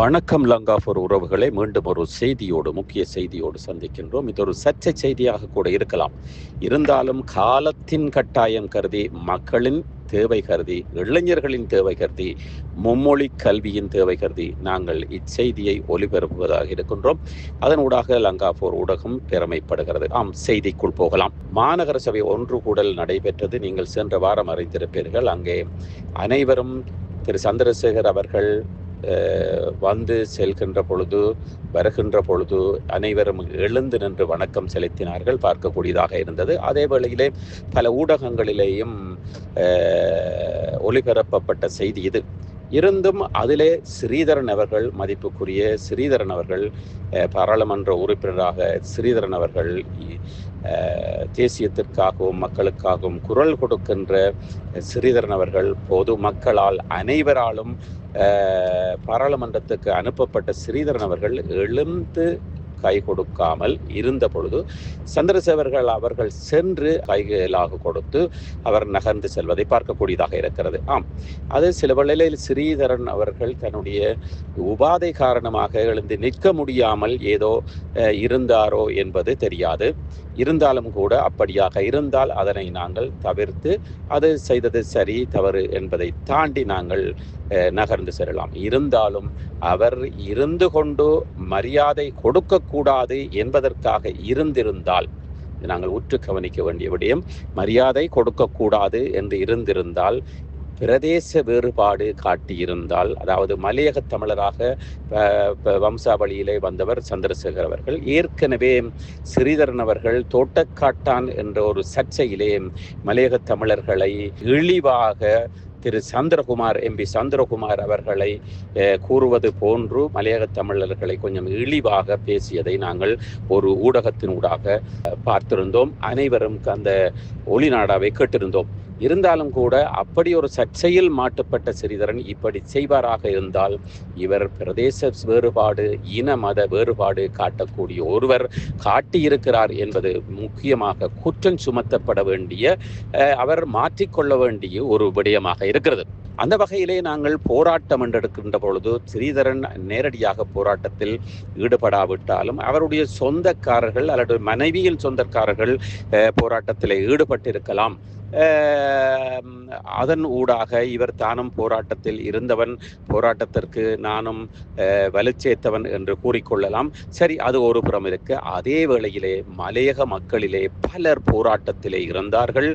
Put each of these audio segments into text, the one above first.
வணக்கம் லங்காஃபர் உறவுகளை. மீண்டும் ஒரு செய்தியோடு முக்கிய செய்தியோடு சந்திக்கின்றோம். இது ஒரு சர்ச்சை செய்தியாக கூட இருக்கலாம். இருந்தாலும் காலத்தின் கட்டாயம் கருதி மக்களின் தேவை கருதி இளைஞர்களின் தேவை கருதி மும்மொழி கல்வியின் தேவை கருதி நாங்கள் இச்செய்தியை ஒலிபரப்புவதாக இருக்கின்றோம். அதனூடாக லங்காபூர் ஊடகம் பெருமைப்படுகிறது. ஆம் செய்திக்குள் போகலாம். மாநகர சபை ஒன்று கூடல் நடைபெற்றது. நீங்கள் சென்ற வாரம் அறிந்திருப்பீர்கள். அங்கே அனைவரும் திரு. சந்திரசேகர் அவர்கள் வந்து செல்கின்ற பொழுது வருகின்ற பொழுது அனைவரும் எழுந்து நின்று வணக்கம் செலுத்தினார்கள் பார்க்கக்கூடியதாக இருந்தது. அதே வேளையிலே பல ஊடகங்களிலேயும் ஒளிபரப்பப்பட்ட செய்தி இது. இருந்தும் அதிலே ஸ்ரீதரன் அவர்கள் மதிப்புக்குரிய ஸ்ரீதரன் அவர்கள் பாராளுமன்ற உறுப்பினராக ஸ்ரீதரன் அவர்கள் தேசியத்திற்காகவும் மக்களுக்காகவும் குரல் கொடுக்கின்ற ஸ்ரீதரன் அவர்கள் பொது மக்களால் அனைவராலும் பாராளுமன்றத்துக்கு அனுப்பப்பட்ட ஸ்ரீதரன் அவர்கள் எழுந்து கை கொடுக்காமல் இருந்த பொழுது சந்திரசேகர்கள் அவர்கள் சென்று கைகளாக கொடுத்து அவர் நகர்ந்து செல்வதை பார்க்கக்கூடியதாக இருக்கிறது. ஆம் அது சில வேளையில் ஸ்ரீதரன் அவர்கள் தன்னுடைய உபாதை காரணமாக எழுந்து நிற்க முடியாமல் ஏதோ இருந்தாரோ என்பது தெரியாது. இருந்தாலும் கூட அப்படியாக இருந்தால் அதனை நாங்கள் தவிர்த்து அது செய்தது சரி தவறு என்பதை தாண்டி நாங்கள் நகர்ந்து செல்லலாம். இருந்தாலும் அவர் இருந்து கொண்டு மரியாதை கொடுக்கக்கூடாது என்பதற்காக இருந்திருந்தால் நாங்கள் உற்று கவனிக்க வேண்டிய விடயம் மரியாதை கொடுக்கக்கூடாது என்று இருந்திருந்தால் பிரதேச வேறுபாடு காட்டியிருந்தால் அதாவது மலையக தமிழராக வம்சாவளியிலே வந்தவர் சந்திரசேகர் அவர்கள் ஏற்கனவே ஸ்ரீதரன் அவர்கள் தோட்டக்காட்டான் என்ற ஒரு சர்ச்சையிலே மலையக தமிழர்களை இழிவாக திரு சந்திரகுமார் எம்பி சந்திரகுமார் அவர்களை கூறுவது போன்று மலையக தமிழர்களை கொஞ்சம் இழிவாக பேசியதை நாங்கள் ஒரு ஊடகத்தின் ஊடாக பார்த்திருந்தோம். அனைவரும் அந்த ஒளிநாடாவை கேட்டிருந்தோம். இருந்தாலும் கூட அப்படி ஒரு சர்ச்சையில் மாட்டுப்பட்ட ஸ்ரீதரன் இப்படி செய்வாராக இருந்தால் இவர் பிரதேச வேறுபாடு இன மத வேறுபாடு காட்டக்கூடிய ஒருவர் காட்டியிருக்கிறார் என்பது முக்கியமாக குற்றம் சுமத்தப்பட வேண்டிய அவர் மாற்றிக்கொள்ள வேண்டிய ஒரு விடயமாக இருக்கிறது. அந்த வகையிலே நாங்கள் போராட்டம் என்றெடுக்கின்ற பொழுது ஸ்ரீதரன் நேரடியாக போராட்டத்தில் ஈடுபடாவிட்டாலும் அவருடைய சொந்தக்காரர்கள் அல்லது மனைவியின் சொந்தக்காரர்கள் போராட்டத்தில் ஈடுபட்டிருக்கலாம். அதன் ஊடாக இவர் தானும் போராட்டத்தில் இருந்தவன். போராட்டத்திற்கு நானும் வலுச்சேர்த்தவன் என்று கூறிக்கொள்ளலாம். சரி அது ஒரு புறம் இருக்கு. அதே வேளையிலே மலையக மக்களிலே பலர் போராட்டத்திலே இருந்தார்கள்.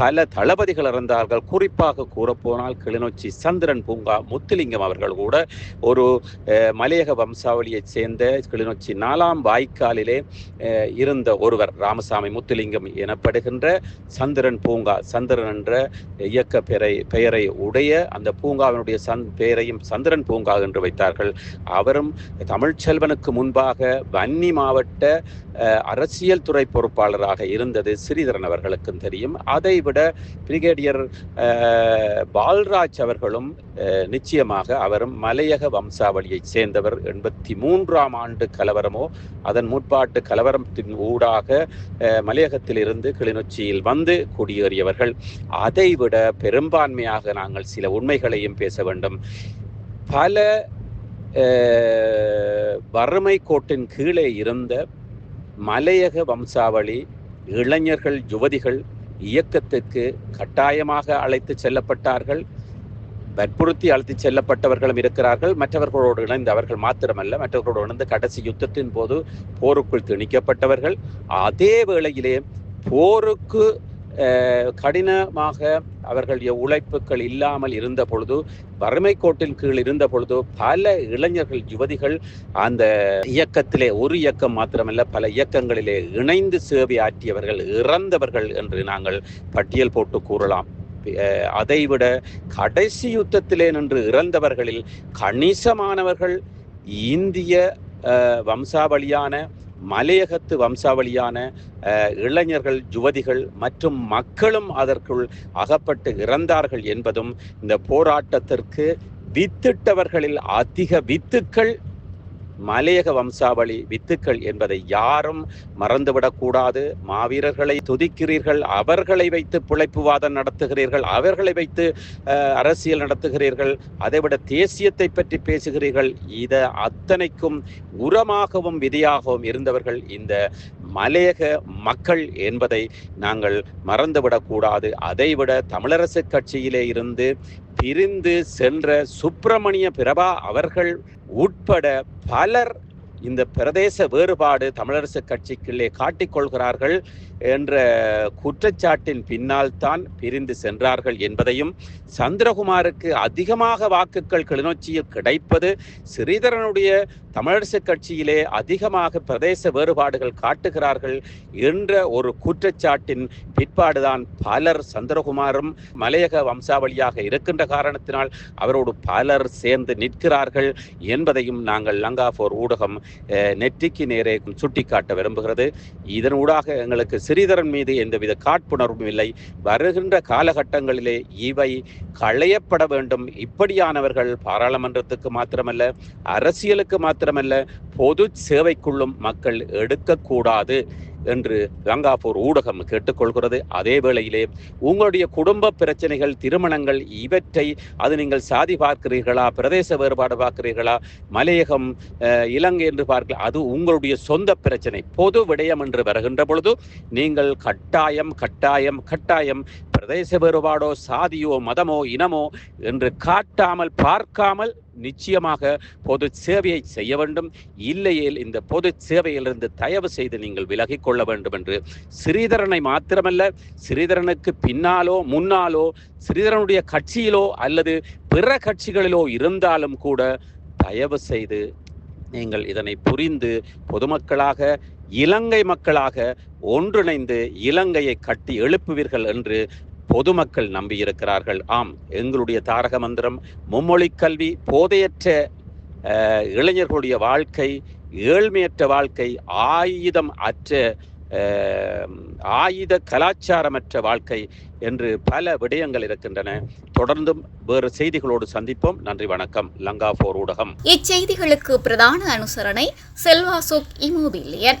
பல தளபதிகள் இருந்தார்கள். குறிப்பாக கூறப்போனால் கிளிநொச்சி சந்திரன் பூங்கா முத்துலிங்கம் அவர்கள் கூட ஒரு மலையக வம்சாவளியைச் சேர்ந்த கிளிநொச்சி நாலாம் வாய்க்காலிலே இருந்த ஒருவர் ராமசாமி முத்துலிங்கம் எனப்படுகின்ற சந்திரன் பூங்கா. சந்திரன் என்ற இயக்க பெயரை பெயரை உடைய அந்த பூங்காவினுடைய சந் பெயரையும் சந்திரன் பூங்கா என்று வைத்தார்கள். அவரும் தமிழ்ச்செல்வனுக்கு முன்பாக வன்னி மாவட்ட அரசியல் துறை பொறுப்பாளராக இருந்தது ஸ்ரீதரன் அவர்களுக்கும் தெரியும். அதைவிட பிரிகேடியர் பால்ராஜ் அவர்களும் நிச்சயமாக அவரும் மலையக வம்சாவளியைச் சேர்ந்தவர். எண்பத்தி மூன்றாம் ஆண்டு கலவரமோ அதன் முற்பாட்டு கலவரத்தின் ஊடாக மலையகத்திலிருந்து கிளிநொச்சியில் வந்து குடியேறியவர். அதை அதைவிட பெரும்பான்மையாக நாங்கள் சில உண்மைகளையும் பேச வேண்டும். பல வறுமை கோட்டின் கீழே இருந்த மலையக வம்சாவளி இளைஞர்கள் யுவதிகள் இயக்கத்துக்கு கட்டாயமாக அழைத்து செல்லப்பட்டார்கள். வற்புறுத்தி அழைத்து செல்லப்பட்டவர்களும் இருக்கிறார்கள். மற்றவர்களோடு இணைந்து அவர்கள் மாத்திரமல்ல மற்றவர்களோடு இணைந்து கடைசி யுத்தத்தின் போது போருக்குள் திணிக்கப்பட்டவர்கள். அதே வேளையிலே போருக்கு கடினமாக அவர்கள் உழைப்புகள் இல்லாமல் இருந்த பொழுது வறுமை கோட்டின் கீழ் இருந்த பொழுது பல இளைஞர்கள் யுவதிகள் அந்த இயக்கத்திலே ஒரு இயக்கம் மாத்திரமல்ல பல இயக்கங்களிலே இணைந்து சேவை ஆற்றியவர்கள் இறந்தவர்கள் என்று நாங்கள் பட்டியல் போட்டு கூறலாம். அதைவிட கடைசி யுத்தத்திலே நின்று இறந்தவர்களில் கணிசமானவர்கள் இந்திய வம்சாவளியான மலையகத்து வம்சாவளியான இளைஞர்கள் யுவதிகள் மற்றும் மக்களும் அதற்குள் அகப்பட்டு இறந்தார்கள் என்பதும் இந்த போராட்டத்திற்கு வித்திட்டவர்களில் அதிக வித்துக்கள் மலையக வம்சாவளி வித்துக்கள் என்பதை யாரும் மறந்துவிடக்கூடாது. மாவீரர்களை துதிக்கிறீர்கள் அவர்களை வைத்து பிழைப்புவாதம் நடத்துகிறீர்கள் அவர்களை வைத்து அரசியல் நடத்துகிறீர்கள் அதைவிட தேசியத்தை பற்றி பேசுகிறீர்கள். இதை அத்தனைக்கும் உரமாகவும் விதியாகவும் இருந்தவர்கள் இந்த மலையக மக்கள் என்பதை நாங்கள் மறந்துவிடக்கூடாது. அதைவிட தமிழரசு கட்சியிலே இருந்து பிரிந்து சென்ற சுப்பிரமணிய பிரபா அவர்கள் உட்பட பலர் இந்த பிரதேச வேறுபாடு தமிழரசு கட்சிக்குள்ளே காட்டிக்கொள்கிறார்கள் என்ற குற்றச்சாட்டின் பின்னால் தான் பிரிந்து சென்றார்கள் என்பதையும் சந்திரகுமாருக்கு அதிகமாக வாக்குகள் கிளிநொச்சியில் கிடைப்பது ஸ்ரீதரனுடைய தமிழரசு கட்சியிலே அதிகமாக பிரதேச வேறுபாடுகள் காட்டுகிறார்கள் என்ற ஒரு குற்றச்சாட்டின் பிற்பாடுதான் பலர் சந்திரகுமாரும் மலையக வம்சாவளியாக இருக்கின்ற காரணத்தினால் அவரோடு பலர் சேர்ந்து நிற்கிறார்கள் என்பதையும் நாங்கள் லங்காபோர் ஊடகம் நெற்றிக்கு நேரே சுட்டிக்காட்ட விரும்புகிறது. இதனூடாக எங்களுக்கு ஸ்ரீதரன் மீது எந்தவித காட்புணர்வும் இல்லை. வருகின்ற காலகட்டங்களிலே இவை களையப்பட வேண்டும். இப்படியானவர்கள் பாராளுமன்றத்துக்கு மாத்திரமல்ல அரசியலுக்கு மாத்திரமல்ல பொது சேவைக்குள்ளும் மக்கள் எடுக்கக்கூடாது. என்று கங்காபூர் ஊடகம் கேட்டுக்கொள்கிறது. அதே வேளையிலே உங்களுடைய குடும்ப பிரச்சனைகள் திருமணங்கள் இவற்றை அது நீங்கள் சாதி பார்க்கிறீர்களா பிரதேச வேறுபாடு பார்க்கிறீர்களா மலையகம் இலங்கை என்று பார்க்க அது உங்களுடைய சொந்த பிரச்சனை. பொது விடயம் என்று வருகின்ற பொழுது நீங்கள் கட்டாயம் கட்டாயம் கட்டாயம் பிரதேச வேறுபாடோ சாதியோ மதமோ இனமோ என்று காட்டாமல் பார்க்காமல் நிச்சயமாக பொது சேவையை செய்ய வேண்டும். இல்லையேல் இந்த பொது சேவையிலிருந்து தயவு செய்து நீங்கள் விலகிக் கொள்ள வேண்டும் என்று ஸ்ரீதரனை மாத்திரமல்ல ஸ்ரீதரனுக்கு பின்னாலோ முன்னாலோ ஸ்ரீதரனுடைய கட்சியிலோ அல்லது பிற கட்சிகளிலோ இருந்தாலும் கூட தயவு செய்து நீங்கள் இதனை புரிந்து பொதுமக்களாக இலங்கை மக்களாக ஒன்றிணைந்து இலங்கையை கட்டி எழுப்புவீர்கள் என்று பொதுமக்கள் நம்பியிருக்கிறார்கள். ஆம் எங்களுடைய தாரக மந்திரம் மும்மொழி கல்வி போதையற்ற இளைஞர்களுடைய வாழ்க்கை ஏழ்மையற்ற வாழ்க்கை ஆயுதம் அற்ற ஆயுத கலாச்சாரமற்ற வாழ்க்கை என்று பல விடயங்கள் இருக்கின்றன. தொடர்ந்தும் வேறு செய்திகளோடு சந்திப்போம். நன்றி வணக்கம். லங்கா போர் ஊடகம். இச்செய்திகளுக்கு பிரதான அனுசரணை செல்வாசுக் இமோபிலியன்.